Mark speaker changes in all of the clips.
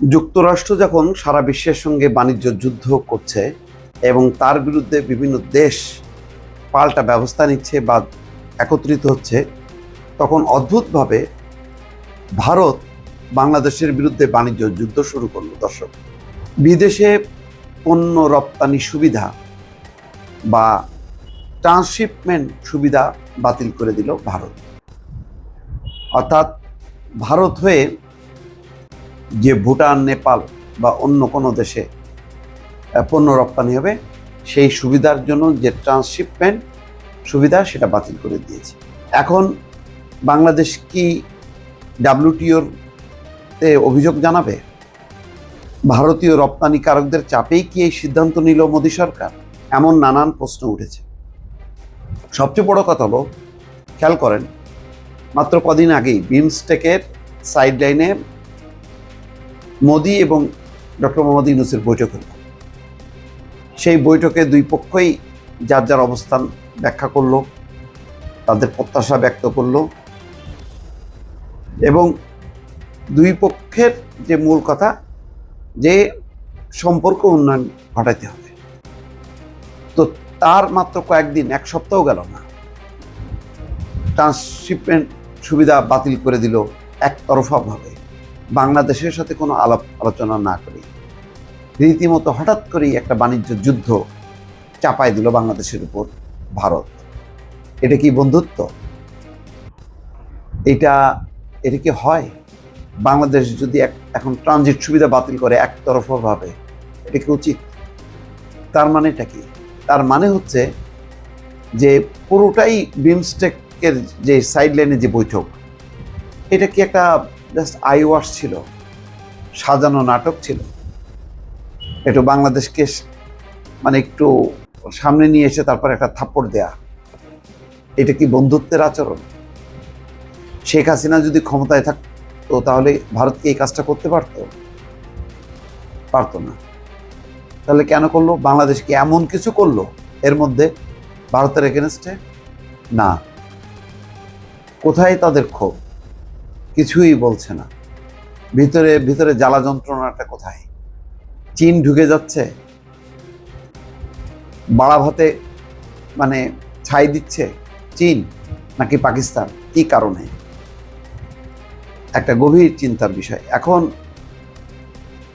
Speaker 1: যুক্তরাষ্ট্র যখন সারা বিশ্বের সঙ্গে বাণিজ্য যুদ্ধ করছে এবং তার বিরুদ্ধে বিভিন্ন দেশ পাল্টা ব্যবস্থা নিচ্ছে বা একত্রিত হচ্ছে, তখন অদ্ভুতভাবে ভারত বাংলাদেশের বিরুদ্ধে বাণিজ্য যুদ্ধ শুরু করল, দর্শক। বিদেশে পণ্য রপ্তানি সুবিধা বা ট্রান্সশিপমেন্ট সুবিধা বাতিল করে দিল ভারত। অর্থাৎ ভারত হয়ে যে ভুটান, নেপাল বা অন্য কোনো দেশে পণ্য রপ্তানি হবে, সেই সুবিধার জন্য যে ট্রান্সশিপমেন্ট সুবিধা সেটা বাতিল করে দিয়েছে। এখন বাংলাদেশ কি ডাব্লিউটিওর তে অভিযোগ জানাবে? ভারতীয় রপ্তানিকারকদের চাপেই কি এই সিদ্ধান্ত নিল মোদী সরকার? এমন নানান প্রশ্ন উঠেছে। সবচেয়ে বড় কথা হলো, খেয়াল করেন, মাত্র কদিন আগেই বিমস্টেকের সাইডলাইনে মোদি এবং ডক্টর মোহাম্মদ ইউনুসের বৈঠক হল। সেই বৈঠকে দুই পক্ষই যার যার অবস্থান ব্যাখ্যা করল, তাদের প্রত্যাশা ব্যক্ত করল এবং দুই পক্ষের যে মূল কথা, যে সম্পর্ক উন্নয়ন ঘটাইতে হবে। তো তার মাত্র কয়েকদিন, এক সপ্তাহ গেল না, ট্রান্সশিপমেন্ট সুবিধা বাতিল করে দিল একতরফাভাবে। বাংলাদেশের সাথে কোনো আলাপ আলোচনা না করে রীতিমতো হঠাৎ করেই একটা বাণিজ্য যুদ্ধ চাপায় দিল বাংলাদেশের উপর ভারত। এটা কি বন্ধুত্ব? এটা এটা কি হয়? বাংলাদেশ যদি এখন ট্রানজিট সুবিধা বাতিল করে একতরফাভাবে, এটা কি উচিত? তার মানেটা কি? তার মানে হচ্ছে যে পুরোটাই বিমস্টেকের যে সাইডলাইনে যে বৈঠক, এটা কি একটা জাস্ট আই ওয়াশ ছিল, সাজানো নাটক ছিল। একটু বাংলাদেশকে মানে একটু সামনে নিয়ে এসে তারপর একটা থাপ্পড় দেয়া। এটা কি বন্ধুত্বের আচরণ? শেখ হাসিনা যদি ক্ষমতায় থাকতো, তাহলে ভারতকে এই কাজটা করতে পারতো? পারতো না। তাহলে কেন করল? বাংলাদেশ কি এমন কিছু করল? এর মধ্যে ভারতের এগেনস্টে না। কোথায় তাদের ক্ষোভ? কিছুই বলছে না। ভিতরে ভিতরে জ্বালা যন্ত্রণাটা কোথায়? চীন ঢুকে যাচ্ছে। বাড়া ভাতে মানে ছাই দিচ্ছে চীন নাকি পাকিস্তান? কি কারণে? একটা গভীর চিন্তার বিষয়। এখন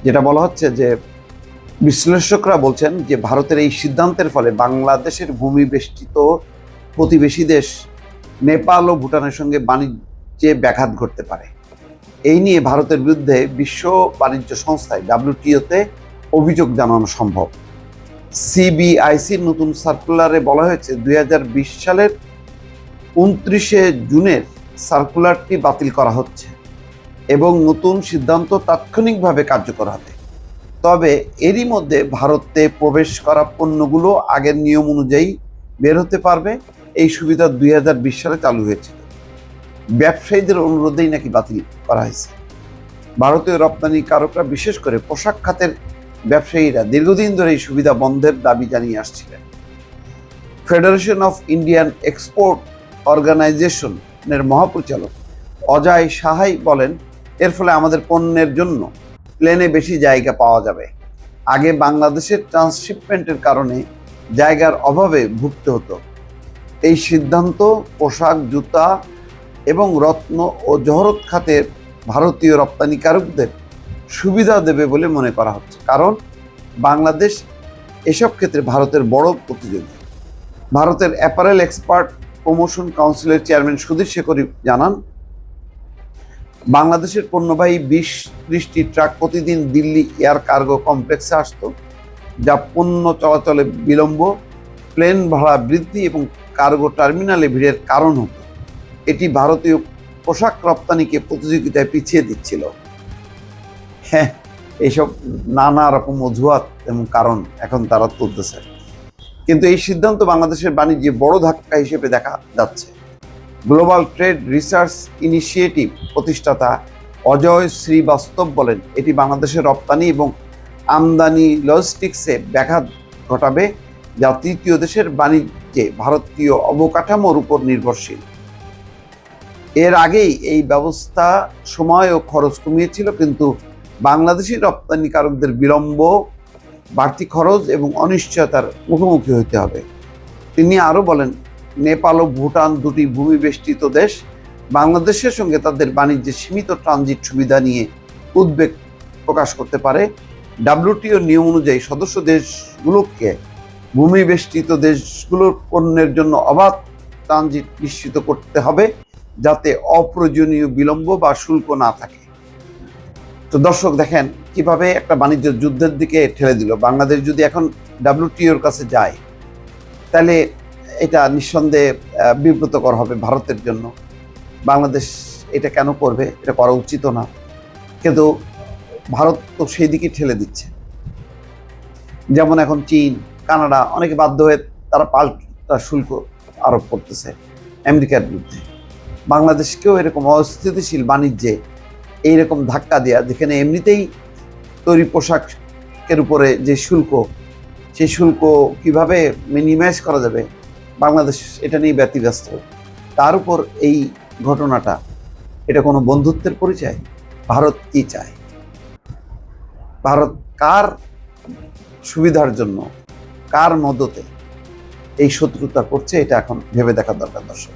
Speaker 1: যেটা বলা হচ্ছে যে, বিশ্লেষকরা বলছেন যে, ভারতের এই সিদ্ধান্তের ফলে বাংলাদেশের ভূমি বেষ্টিত প্রতিবেশী দেশ, নেপাল ও ভুটানের সঙ্গে বাণিজ্যে ব্যাঘাত ঘটতে পারে। এই নিয়ে ভারতের বিরুদ্ধে বিশ্ব বাণিজ্য সংস্থায় ডাব্লিউটিওতে অভিযোগ জানানো সম্ভব। সিবিআইসির নতুন সার্কুলারে বলা হয়েছে, দুই হাজার বিশ সালের উনত্রিশে জুনের সার্কুলারটি বাতিল করা হচ্ছে এবং নতুন সিদ্ধান্ত তাৎক্ষণিকভাবে কার্যকর হবে। তবে এরই মধ্যে ভারতে প্রবেশ করা পণ্যগুলো আগের নিয়ম অনুযায়ী বের হতে পারবে। এই সুবিধা দুই হাজার বিশ সালে চালু হয়েছিল। ব্যবসায়ীদের অনুরোধেই নাকি বাতিল করা হয়েছে। ভারতীয় রপ্তানিকারকরা বিশেষ করে পোশাক খাতের ব্যবসায়ীরা দীর্ঘদিন ধরে এই সুবিধা বন্ধের দাবি জানিয়ে আসছিলেন। ফেডারেশন অফ ইন্ডিয়ান এক্সপোর্ট অর্গানাইজেশনের মহাপরিচালক অজয় সাহাই বলেন, এর ফলে আমাদের পণ্যের জন্য প্লেনে বেশি জায়গা পাওয়া যাবে। আগে বাংলাদেশের ট্রান্সশিপমেন্টের কারণে জায়গার অভাবে ভুগতে হতো। এই সিদ্ধান্ত পোশাক, জুতা এবং রত্ন ও জহরত খাতের ভারতীয় রপ্তানিকারকদের সুবিধা দেবে বলে মনে করা হচ্ছে। কারণ বাংলাদেশ এসব ক্ষেত্রে ভারতের বড় প্রতিযোগী। ভারতের অ্যাপারেল এক্সপার্ট প্রমোশন কাউন্সিলের চেয়ারম্যান সুধীর শেখরী জানান, বাংলাদেশের পণ্যবাহী বিশ ত্রিশটি ট্রাক প্রতিদিন দিল্লি এয়ার কার্গো কমপ্লেক্সে আসতো, যা পণ্য চলাচলে বিলম্ব, প্লেন ভাড়া বৃদ্ধি এবং কার্গো টার্মিনালে ভিড়ের কারণ হতো। এটি ভারতীয় পোশাক রপ্তানিকে প্রতিযোগিতায় পিছিয়ে দিচ্ছিল। হ্যাঁ এইসব নানা রকম অজুহাত এবং কারণ এখন তারা তুলতেছে। কিন্তু এই সিদ্ধান্ত বাংলাদেশের বাণিজ্যে বড় ধাক্কা হিসেবে দেখা যাচ্ছে। গ্লোবাল ট্রেড রিসার্চ ইনিশিয়েটিভ প্রতিষ্ঠাতা অজয় শ্রীবাস্তব বলেন, এটি বাংলাদেশের রপ্তানি এবং আমদানি লজিস্টিক্সে ব্যাঘাত ঘটাবে যা তৃতীয় দেশের বাণিজ্যে ভারতীয় অবকাঠামোর উপর নির্ভরশীল। এর আগেই এই ব্যবস্থা সময় ও খরচ কমিয়েছিল, কিন্তু বাংলাদেশি রপ্তানিকারকদের বিলম্ব, বাড়তি খরচ এবং অনিশ্চয়তার মুখোমুখি হতে হবে। তিনি আরও বলেন, নেপাল ও ভুটান দুটি ভূমি বেষ্টিত দেশ, বাংলাদেশের সঙ্গে তাদের বাণিজ্যে সীমিত ট্রানজিট সুবিধা নিয়ে উদ্বেগ প্রকাশ করতে পারে। ডাব্লিউটিও নিয়ম অনুযায়ী সদস্য দেশগুলোকে ভূমি বেষ্টিত দেশগুলোর পণ্যের জন্য অবাধ ট্রানজিট নিশ্চিত করতে হবে। যাতে অপ্রয়োজনীয় বিলম্ব বা শুল্ক না থাকে। তো দর্শক দেখেন, কীভাবে একটা বাণিজ্য যুদ্ধের দিকে ঠেলে দিল। বাংলাদেশ যদি এখন ডাব্লিউটিওর কাছে যায়, তাহলে এটা নিঃসন্দেহে বিব্রতকর হবে ভারতের জন্য। বাংলাদেশ এটা কেন করবে? এটা করা উচিত না। কিন্তু ভারত তো সেই দিকে ঠেলে দিচ্ছে। যেমন এখন চীন, কানাডা, অনেকে বাধ্য হয়ে তারা পাল্টা শুল্ক আরোপ করতেছে, আমেরিকার বিরুদ্ধে। বাংলাদেশকেও এরকম অস্থিতিশীল বাণিজ্যে এইরকম ধাক্কা দেওয়া যেখানে এমনিতেই তৈরি পোশাকের উপরে যে শুল্ক, সেই শুল্ক কীভাবে মিনিমাইজ করা যাবে, বাংলাদেশ এটা নিয়ে ব্যতিব্যস্ত। তার উপর এই ঘটনাটা, এটা কোনো বন্ধুত্বের পরিচয়? ভারত কি চায়? ভারত কার সুবিধার জন্য, কার মদতে এই শত্রুতা করছে, এটা এখন ভেবে দেখা দরকার দর্শক।